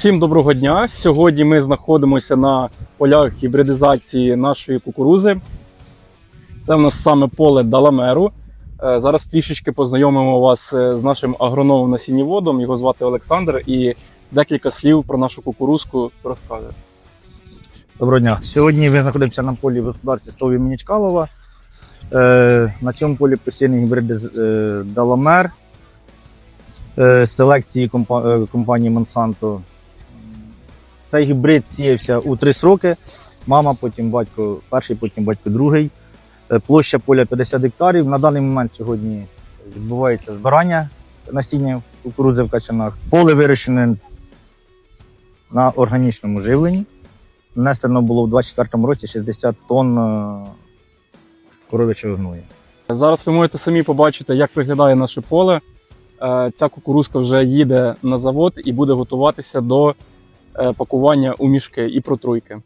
Всім доброго дня. Сьогодні ми знаходимося на полях гібридизації нашої кукурузи. Це в нас саме поле Даламеру. Е, Зараз трішечки познайомимо вас е, з нашим агрономом насіннєводом. Його звати Олександр, і декілька слів про нашу кукурузку розкаже. Доброго дня. Сьогодні ми знаходимося на полі в господарстві Стові імені Чкалова. Е, на цьому полі посіяний гібриди Даламер селекції компанії Monsanto. Цей гібрид сіявся у три сроки. Мама, потім батько перший, потім батько другий. Е, площа поля 50 гектарів. На даний момент сьогодні відбувається збирання насіння кукурудзи в качанах. Поле вирощене на органічному живленні. Внесено було в 24-му році 60 тонн е, коров'ячого гною. Зараз ви можете самі побачити, як виглядає наше поле. Е, Ця кукурузка вже їде на завод і буде готуватися до пакування у мішки і протруйки.